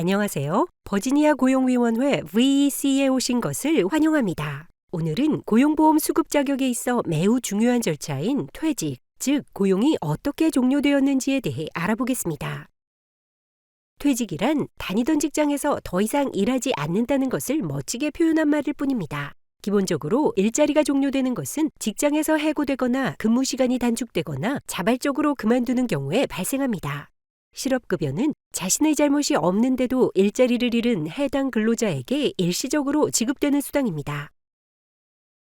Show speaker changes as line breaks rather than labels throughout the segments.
안녕하세요. 버지니아 고용위원회 VEC에 오신 것을 환영합니다. 오늘은 고용보험 수급 자격에 있어 매우 중요한 절차인 퇴직, 즉 고용이 어떻게 종료되었는지에 대해 알아보겠습니다. 퇴직이란 다니던 직장에서 더 이상 일하지 않는다는 것을 멋지게 표현한 말일 뿐입니다. 기본적으로 일자리가 종료되는 것은 직장에서 해고되거나 근무 시간이 단축되거나 자발적으로 그만두는 경우에 발생합니다. 실업급여는 자신의 잘못이 없는데도 일자리를 잃은 해당 근로자에게 일시적으로 지급되는 수당입니다.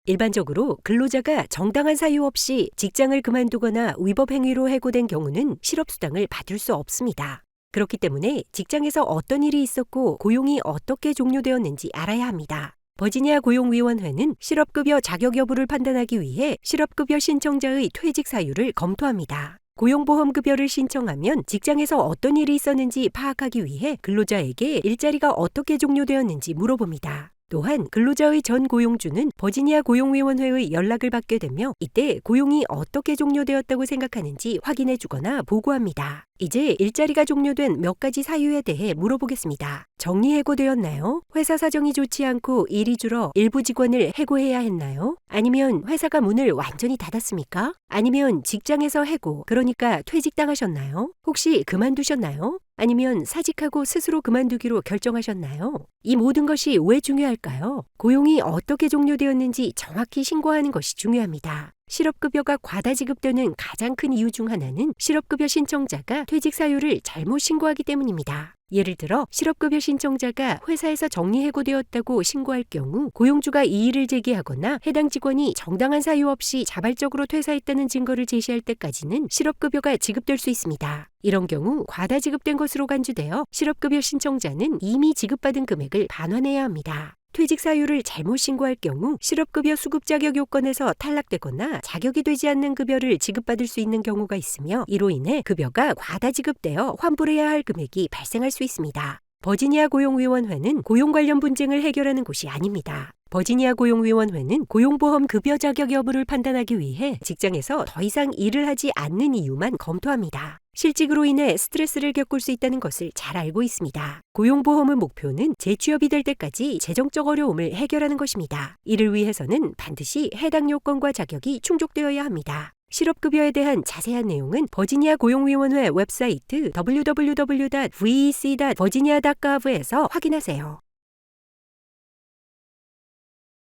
일반적으로 근로자가 정당한 사유 없이 직장을 그만두거나 위법 행위로 해고된 경우는 실업수당을 받을 수 없습니다. 그렇기 때문에 직장에서 어떤 일이 있었고 고용이 어떻게 종료되었는지 알아야 합니다. 버지니아 고용위원회는 실업급여 자격 여부를 판단하기 위해 실업급여 신청자의 퇴직 사유를 검토합니다. 고용보험급여를 신청하면 직장에서 어떤 일이 있었는지 파악하기 위해 근로자에게 일자리가 어떻게 종료되었는지 물어봅니다. 또한 근로자의 전 고용주는 버지니아 고용위원회의 연락을 받게 되며 이때 고용이 어떻게 종료되었다고 생각하는지 확인해 주거나 보고합니다. 이제 일자리가 종료된 몇 가지 사유에 대해 물어보겠습니다. 정리 해고되었나요? 회사 사정이 좋지 않고 일이 줄어 일부 직원을 해고해야 했나요? 아니면 회사가 문을 완전히 닫았습니까? 아니면 직장에서 해고, 그러니까 퇴직당하셨나요? 혹시 그만두셨나요? 아니면 사직하고 스스로 그만두기로 결정하셨나요? 이 모든 것이 왜 중요할까요? 고용이 어떻게 종료되었는지 정확히 신고하는 것이 중요합니다. 실업급여가 과다 지급되는 가장 큰 이유 중 하나는 실업급여 신청자가 퇴직 사유를 잘못 신고하기 때문입니다. 예를 들어 실업급여 신청자가 회사에서 정리해고되었다고 신고할 경우 고용주가 이의를 제기하거나 해당 직원이 정당한 사유 없이 자발적으로 퇴사했다는 증거를 제시할 때까지는 실업급여가 지급될 수 있습니다. 이런 경우 과다 지급된 것으로 간주되어 실업급여 신청자는 이미 지급받은 금액을 반환해야 합니다. 퇴직 사유를 잘못 신고할 경우 실업급여 수급 자격 요건에서 탈락되거나 자격이 되지 않는 급여를 지급받을 수 있는 경우가 있으며 이로 인해 급여가 과다 지급되어 환불해야 할 금액이 발생할 수 있습니다. 버지니아 고용위원회는 고용 관련 분쟁을 해결하는 곳이 아닙니다. 버지니아 고용위원회는 고용보험 급여 자격 여부를 판단하기 위해 직장에서 더 이상 일을 하지 않는 이유만 검토합니다. 실직으로 인해 스트레스를 겪을 수 있다는 것을 잘 알고 있습니다. 고용보험의 목표는 재취업이 될 때까지 재정적 어려움을 해결하는 것입니다. 이를 위해서는 반드시 해당 요건과 자격이 충족되어야 합니다. 실업급여에 대한 자세한 내용은 버지니아 고용위원회 웹사이트 www.vec.virginia.gov에서 확인하세요.